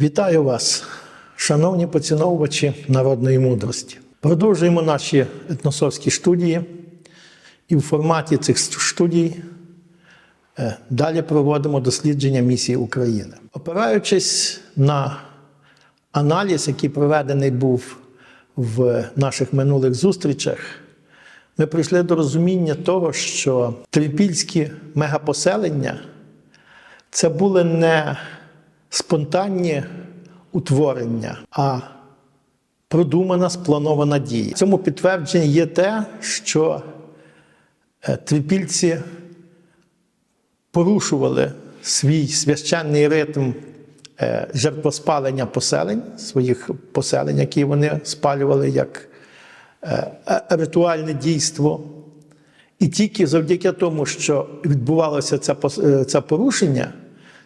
Вітаю вас, шановні поціновувачі народної мудрості. Продовжуємо наші етносовські студії, і в форматі цих студій е, далі проводимо дослідження місії України. Опираючись на аналіз, який проведений був в наших минулих зустрічах, ми прийшли до розуміння того, що трипільські мегапоселення це були не спонтанні утворення, а продумана, спланована дія. Цьому підтвердженні є те, що е, трипільці порушували свій священний ритм е, жертвоспалення поселень, своїх поселень, які вони спалювали як е, ритуальне дійство. І тільки завдяки тому, що відбувалося це порушення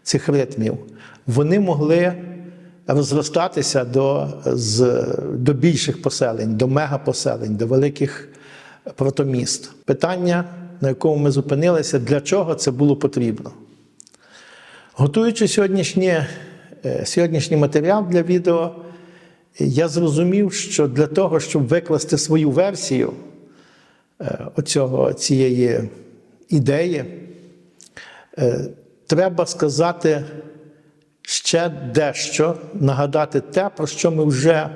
цих ритмів, вони могли розростатися до, з, до більших поселень, до мегапоселень, до великих протоміст. Питання, на якому ми зупинилися, для чого це було потрібно. Готуючи сьогоднішнє, е, сьогоднішній матеріал для відео, я зрозумів, що для того, щоб викласти свою версію е, оцього, цієї ідеї, е, треба сказати ще дещо, нагадати те, про що ми вже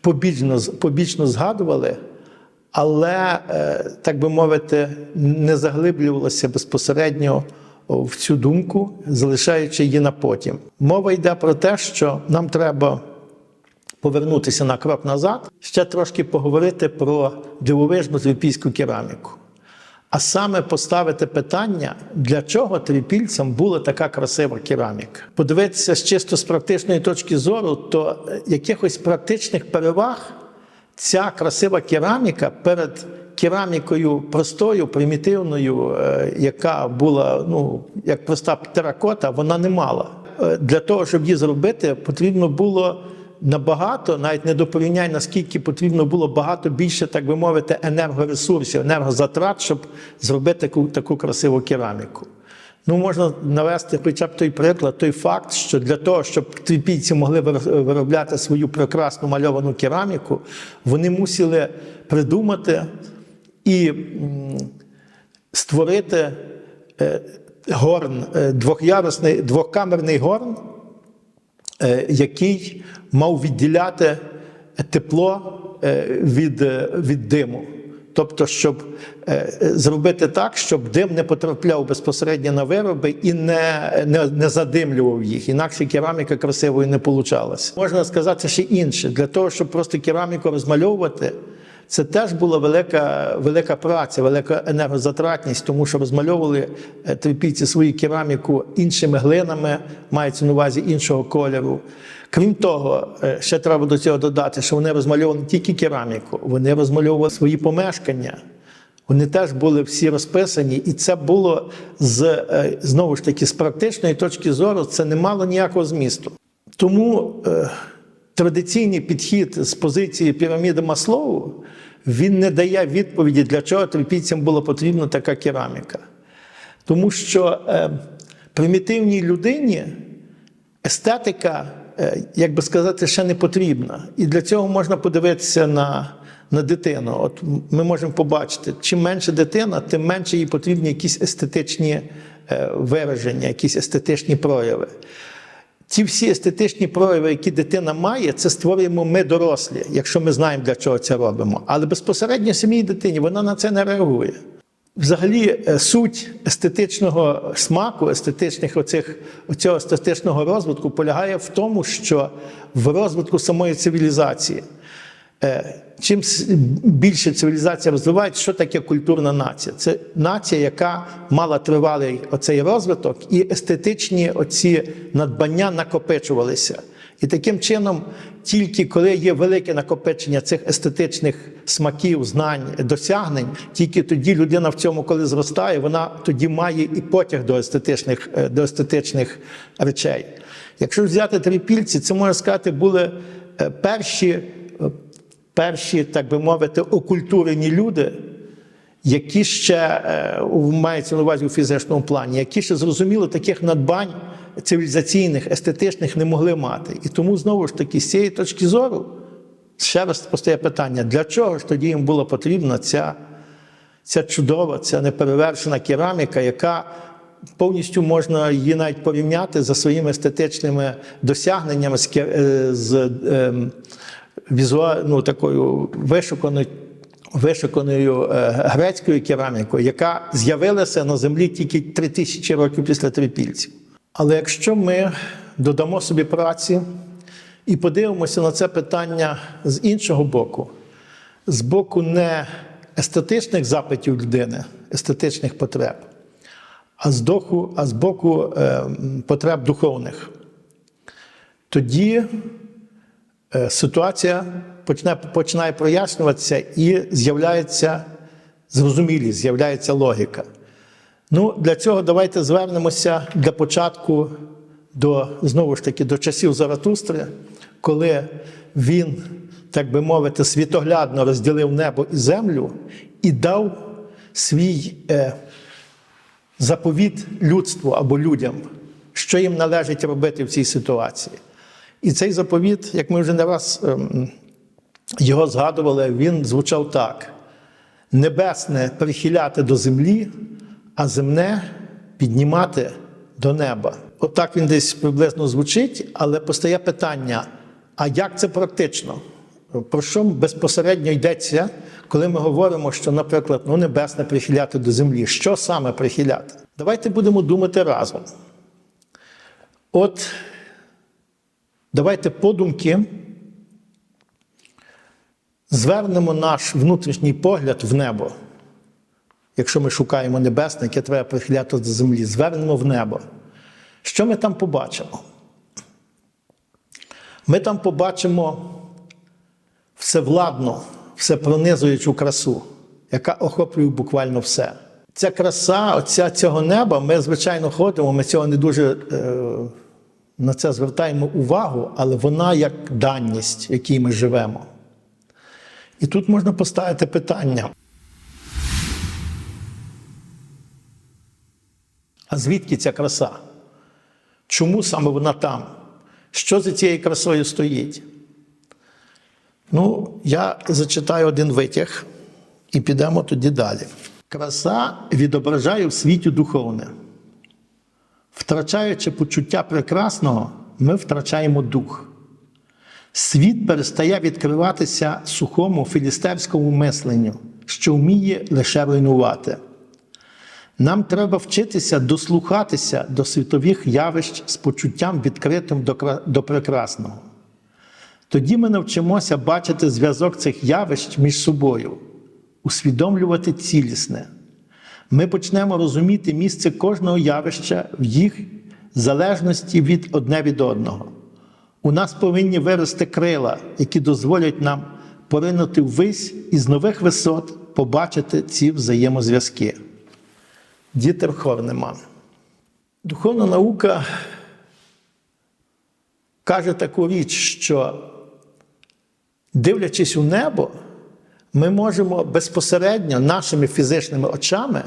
побічно, побічно згадували, але, е, так би мовити, не заглиблювалося безпосередньо в цю думку, залишаючи її на потім. Мова йде про те, що нам треба повернутися на крок назад, ще трошки поговорити про дивовижну трипільську кераміку. А саме поставити питання, для чого трипільцям була така красива кераміка. Подивитися чисто з практичної точки зору, то е, якихось практичних переваг ця красива кераміка перед керамікою простою, примітивною, е, яка була ну, як проста теракота, вона не мала. Е, Для того, щоб її зробити, потрібно було набагато, навіть не до порівняння, наскільки потрібно було багато більше, так би мовити, енергоресурсів, енергозатрат, щоб зробити таку, таку красиву кераміку. Ну, можна навести хоча б той приклад, той факт, що для того, щоб трипільці могли виробляти свою прекрасну мальовану кераміку, вони мусили придумати і створити е, горн, е, двохярусний, двокамерний горн, який мав відділяти тепло е, від, е, від диму. Тобто, щоб е, зробити так, щоб дим не потрапляв безпосередньо на вироби і не, не, не задимлював їх. Інакше кераміка красивою не получалася. Можна сказати ще інше. Для того, щоб просто кераміку розмальовувати, це теж була велика, велика праця, велика енергозатратність, тому що розмальовували е, трипільці свою кераміку іншими глинами, мається на увазі іншого кольору. Крім того, е, ще треба до цього додати, що вони розмальовували не тільки кераміку, вони розмальовували свої помешкання. Вони теж були всі розписані, і це було з е, знову ж таки з практичної точки зору, це не мало ніякого змісту. Тому традиційний підхід з позиції піраміди Маслоу він не дає відповіді, для чого трипільцям була потрібна така кераміка. Тому що е, примітивній людині естетика, е, як би сказати, ще не потрібна. І для цього можна подивитися на, на дитину. От ми можемо побачити, чим менше дитина, тим менше їй потрібні якісь естетичні е, вираження, якісь естетичні прояви. Ці всі естетичні прояви, які дитина має, це створюємо ми дорослі, якщо ми знаємо, для чого це робимо. Але безпосередньо самій дитині вона на це не реагує. Взагалі, е, суть естетичного смаку, естетичних оцих, оцього естетичного розвитку полягає в тому, що в розвитку самої цивілізації. Чим більше цивілізація розвивається, що таке культурна нація? Це нація, яка мала тривалий оцей розвиток, і естетичні оці надбання накопичувалися. І таким чином, тільки коли є велике накопичення цих естетичних смаків, знань, досягнень, тільки тоді людина в цьому, коли зростає, вона тоді має і потяг до естетичних, е, до естетичних речей. Якщо взяти трипільці, це можна сказати, були е, перші, перші, так би мовити, окультурені люди, які ще е, мається на увазі у фізичному плані, які ще зрозуміли таких надбань цивілізаційних, естетичних не могли мати. І тому знову ж таки, з цієї точки зору, ще раз постає питання: для чого ж тоді їм була потрібна ця, ця чудова, ця неперевершена кераміка, яка повністю можна її навіть порівняти за своїми естетичними досягненнями з, е, з ем, візуа- ну, такою вишуканою, вишуканою е, грецькою керамікою, яка з'явилася на землі тільки три тисячі років після трипільців. Але якщо ми додамо собі праці і подивимося на це питання з іншого боку, з боку не естетичних запитів людини, естетичних потреб, а з, доху, а з боку е, потреб духовних, тоді ситуація почне, починає прояснюватися і з'являється зрозумілість, з'являється логіка. Ну, для цього давайте звернемося для початку до, знову ж таки, до часів Заратустри, коли він, так би мовити, світоглядно розділив небо і землю і дав свій е, заповіт людству або людям, що їм належить робити в цій ситуації. І цей заповіт, як ми вже не раз ем, його згадували, він звучав так: небесне прихиляти до землі, а земне піднімати до неба. Отак він десь приблизно звучить, але постає питання: а як це практично? Про що безпосередньо йдеться, коли ми говоримо, що, наприклад, ну, небесне прихиляти до землі? Що саме прихиляти? Давайте будемо думати разом. От давайте подумки звернемо наш внутрішній погляд в небо. Якщо ми шукаємо небесне, яке треба прихиляти до землі, звернемо в небо. Що ми там побачимо? Ми там побачимо всевладну, всепронизуючу красу, яка охоплює буквально все. Ця краса, оця цього неба, ми, звичайно, ходимо, ми цього не дуже е, на це звертаємо увагу, але вона як даність, в якій ми живемо. І тут можна поставити питання. А звідки ця краса? Чому саме вона там? Що за цією красою стоїть? Ну, я зачитаю один витяг і підемо тоді далі. Краса відображає в світі духовне. Втрачаючи почуття прекрасного, ми втрачаємо дух. Світ перестає відкриватися сухому філістерському мисленню, що вміє лише руйнувати. Нам треба вчитися дослухатися до світових явищ з почуттям відкритим до, прекрасного. Тоді ми навчимося бачити зв'язок цих явищ між собою, усвідомлювати цілісне. Ми почнемо розуміти місце кожного явища в їх залежності від одне від одного. У нас повинні вирости крила, які дозволять нам поринути ввись і з нових висот побачити ці взаємозв'язки. Дітер Хорнеман. Духовна наука каже таку річ, що дивлячись у небо, ми можемо безпосередньо нашими фізичними очами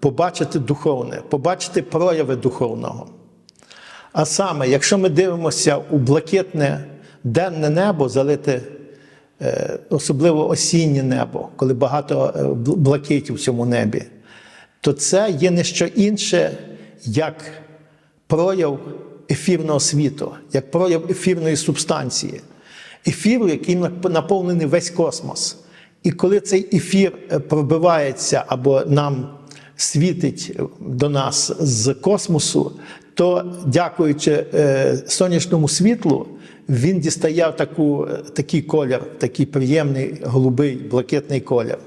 побачити духовне, побачити прояви духовного. А саме, якщо ми дивимося у блакитне денне небо, залите е, особливо осіннє небо, коли багато е, бл- блакитів в цьому небі, то це є не що інше, як прояв ефірного світу, як прояв ефірної субстанції, ефіру, який наповнений весь космос. І коли цей ефір е, пробивається або нам світить до нас з космосу, то, дякуючи е, сонячному світлу, він дістає таку, е, такий колір, такий приємний голубий, блакитний колір.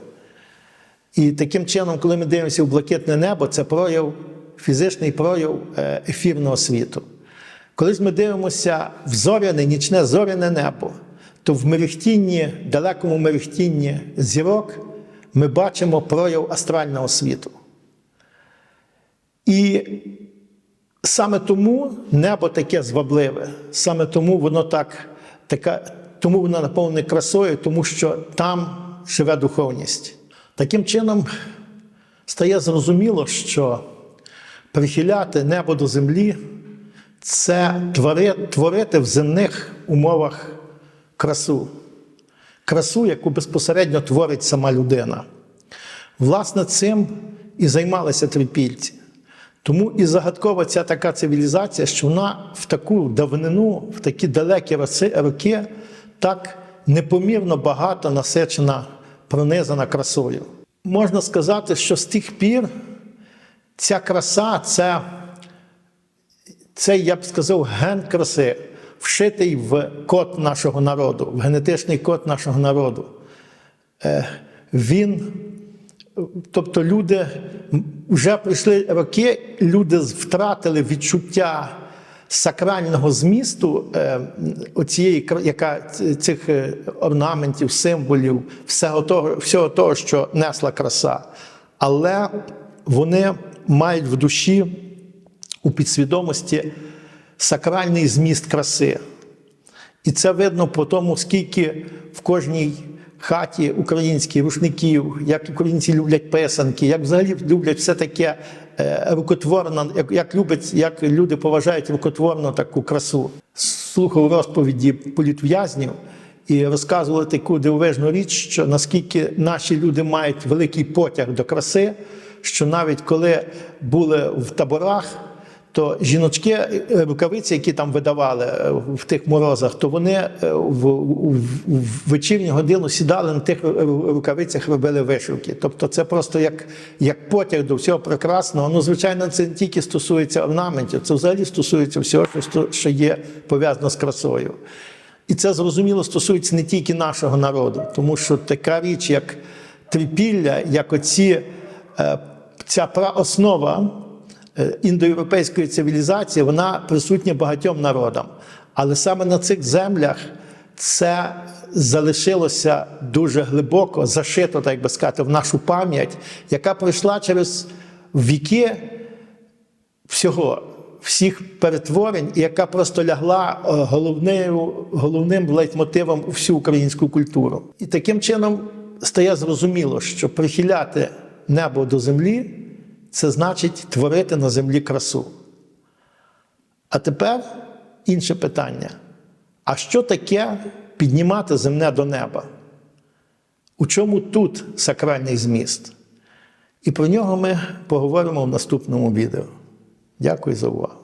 І таким чином, коли ми дивимося в блакитне небо, це прояв, фізичний прояв е, ефірного світу. Коли ж ми дивимося в зоряне, нічне зоряне небо, то в мерехтінні, далекому мерехтінні зірок ми бачимо прояв астрального світу. І саме тому небо таке звабливе, саме тому воно так, така, тому воно наповнене красою, тому що там живе духовність. Таким чином стає зрозуміло, що прихиляти небо до землі це твори, творити в земних умовах красу. Красу, яку безпосередньо творить сама людина. Власне, цим і займалися трипільці. Тому і загадкова ця така цивілізація, що вона в таку давнину, в такі далекі роки, так непомірно багато насичена, пронизана красою. Можна сказати, що з тих пір ця краса це, це, я б сказав, ген краси, вшитий в код нашого народу, в генетичний код нашого народу. Е, Він Тобто люди вже пройшли роки, люди втратили відчуття сакрального змісту е, оцієї, яка цих е, орнаментів, символів, всього того, всього того, що несла краса. Але вони мають в душі у підсвідомості сакральний зміст краси. І це видно по тому, скільки в кожній хаті українській рушників, як українці люблять писанки, як взагалі люблять все таке е, рукотворно, як, як, любить, як люди поважають рукотворну таку красу. Слухав розповіді політв'язнів і розказували таку дивовижну річ, що наскільки наші люди мають великий потяг до краси, що навіть коли були в таборах то жіночки е, рукавиці, які там видавали е, в тих морозах, то вони е, в, в, в вечірню годину сідали на тих рукавицях, робили вишивки. Тобто це просто як, як потяг до всього прекрасного. Ну, звичайно, це не тільки стосується орнаментів, це взагалі стосується всього, що що є пов'язано з красою. І це зрозуміло стосується не тільки нашого народу, тому що така річ, як трипілля, як оці, ця праоснова індоєвропейської цивілізації, вона присутня багатьом народам. Але саме на цих землях це залишилося дуже глибоко, зашито, так би сказати, в нашу пам'ять, яка пройшла через віки всього, всіх перетворень, яка просто лягла е, головною, головним лейтмотивом всю українську культуру. І таким чином стає зрозуміло, що прихиляти небо до землі це значить творити на землі красу. А тепер інше питання: а що таке піднімати земне до неба? У чому тут сакральний зміст? І про нього ми поговоримо в наступному відео. Дякую за увагу.